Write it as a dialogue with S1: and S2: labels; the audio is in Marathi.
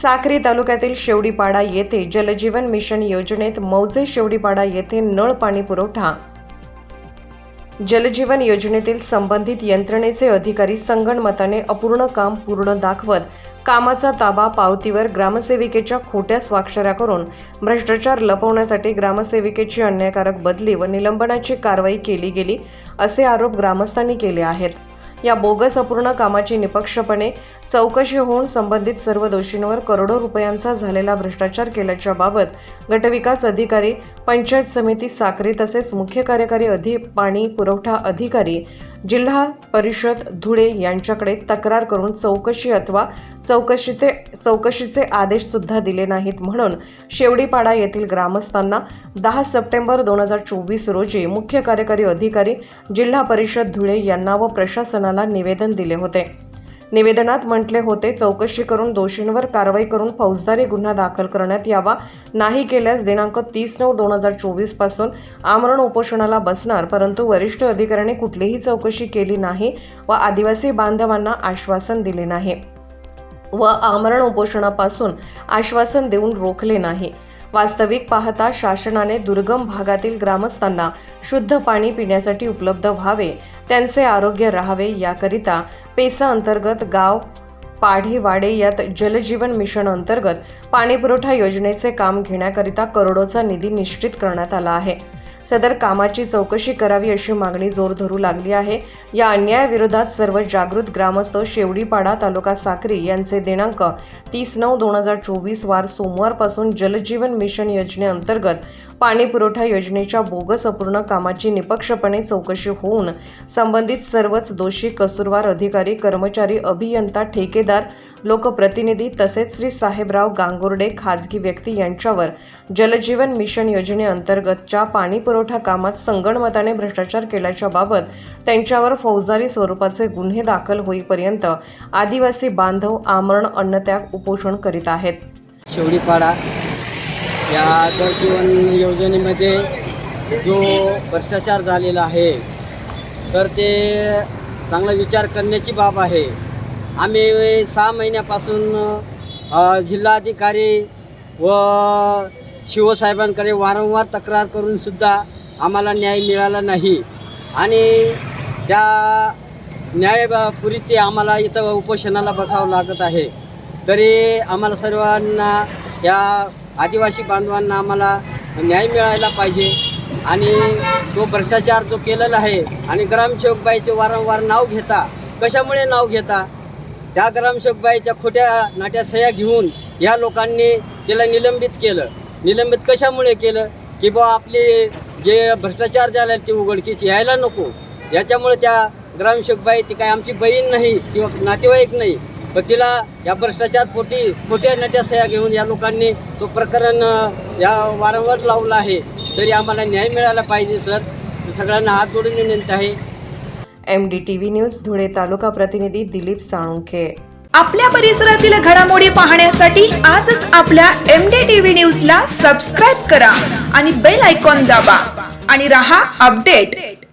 S1: साक्री तालुक्यातील शेवडीपाडा येथे जलजीवन मिशन योजनेत मौजे शेवडीपाडा येथे नळ पाणी पुरवठा. जलजीवन योजनेतील संबंधित यंत्रणेचे अधिकारी संगणमताने अपूर्ण काम पूर्ण दाखवत कामाचा ताबा पावतीवर ग्रामसेविकेच्या खोट्या स्वाक्षऱ्या करून भ्रष्टाचार लपवण्यासाठी ग्रामसेविकेची अन्यायकारक बदली व निलंबनाची कारवाई केली गेली असे आरोप ग्रामस्थांनी केले आहेत. या बोगस अपूर्ण कामाची निपक्षपणे चौकशी होऊन संबंधित सर्व दोषींवर करोडो रुपयांचा झालेला भ्रष्टाचार केल्याच्या बाबत गटविकास अधिकारी पंचायत समिती साखरे तसेच मुख्य कार्यकारी अधि पाणी पुरवठा अधिकारी जिल्हा परिषद धुळे यांच्याकडे तक्रार करून चौकशी अथवा चौकशीचे चौकशीचे आदेश सुद्धा दिले नाहीत म्हणून शेवडीपाडा येथील ग्रामस्थांना दहा सप्टेंबर दोन हजार चोवीस रोजी मुख्य कार्यकारी अधिकारी जिल्हा परिषद धुळे यांना व प्रशासनाला निवेदन दिले होते. निवेदनात म्हटले होते चौकशी करून दोषींवर कारवाई करून फौजदारी गुन्हा दाखल करण्यात यावा. नाही केल्यास दिनांक तीस नऊ दोन हजार चोवीसपासून आमरण उपोषणाला बसणार परंतु वरिष्ठ अधिकाऱ्यांनी कुठलीही चौकशी केली नाही व आदिवासी बांधवांना आश्वासन दिले नाही व आमरण उपोषणापासून आश्वासन देऊन रोखले नाही. वास्तविक पाहता शासनाने दुर्गम भागातील ग्रामस्थांना शुद्ध पाणी पिण्यासाठी उपलब्ध व्हावे त्यांचे आरोग्य राहावे याकरिता पेसा अंतर्गत गाव पाढेवाडे यात जलजीवन मिशन अंतर्गत पाणीपुरवठा योजनेचे काम घेण्याकरिता करोडोचा निधी निश्चित करण्यात आला आहे. सदर कामाची चौकशी करावी अशी मागणी जोर धरू लागली आहे. या अन्यायाविरोधात सर्व जागृत ग्रामस्थ शेवडीपाडा तालुका साक्री यांचे दिनांक तीस नऊ दोन हजार चोवीस वार सोमवारपासून जलजीवन मिशन योजनेअंतर्गत पाणी पुरवठा योजनेच्या बोगस अपूर्ण कामाची निपक्षपणे चौकशी होऊन संबंधित सर्वच दोषी कसूरवार अधिकारी कर्मचारी अभियंता ठेकेदार लोकप्रतिनिधी तसेच श्री साहेबराव गांगुर्डे खाजगी व्यक्ती यांच्यावर जलजीवन मिशन योजनेअंतर्गतच्या पाणी पुरवठा कामात संगणमताने भ्रष्टाचार केल्याच्या बाबत त्यांच्यावर फौजदारी स्वरूपाचे गुन्हे दाखल होईपर्यंत आदिवासी बांधव आमरण अन्नत्याग उपोषण करीत आहेत.
S2: शेवडीपाडा या जल जीवन योजनेमध्ये जो भ्रष्टाचार झालेला आहे तर ते चांगला विचार करण्याची बाब आहे. आम्ही सहा महिन्यापासून जिल्हाधिकारी व शिवसाहेबांकडे वारंवार तक्रार करूनसुद्धा आम्हाला न्याय मिळाला नाही. आणि त्या न्यायपुरीती ते आम्हाला इथं उपोषणाला बसावं लागत आहे. तरी आम्हाला सर्वांना या आदिवासी बांधवांना आम्हाला न्याय मिळायला पाहिजे. आणि तो भ्रष्टाचार जो केलेला आहे आणि ग्रामसेवकबाईचे वारंवार नाव घेता कशामुळे नाव घेता? त्या ग्रामसेवकबाईच्या खोट्या नाट्या सह्या घेऊन या लोकांनी तिला निलंबित केलं. निलंबित कशामुळे केलं? की बा आपले जे भ्रष्टाचार झाला ते उघडकीस यायला नको. याच्यामुळे त्या ग्रामसेवकबाई ती काय आमची बहीण नाही किंवा नातेवाईक नाही पण तिला या भ्रष्टाचार पोटी खोट्या नट्या सह्या घेऊन या लोकांनी तो प्रकरण या वारंवार लावला आहे. तरी आम्हाला न्याय मिळाला पाहिजे सर. सगळ्यांना हात जोडून विनंती आहे.
S1: M D T V news Dhule तालुका प्रतिनिधी दिलीप साळुंखे.
S3: आपल्या परिसरातील घडामोडी पाहण्यासाठी आजच आपल्या एम डी टीव्ही न्यूज ला सबस्क्राईब करा आणि बेल आयकॉन दाबा आणि रहा अपडेट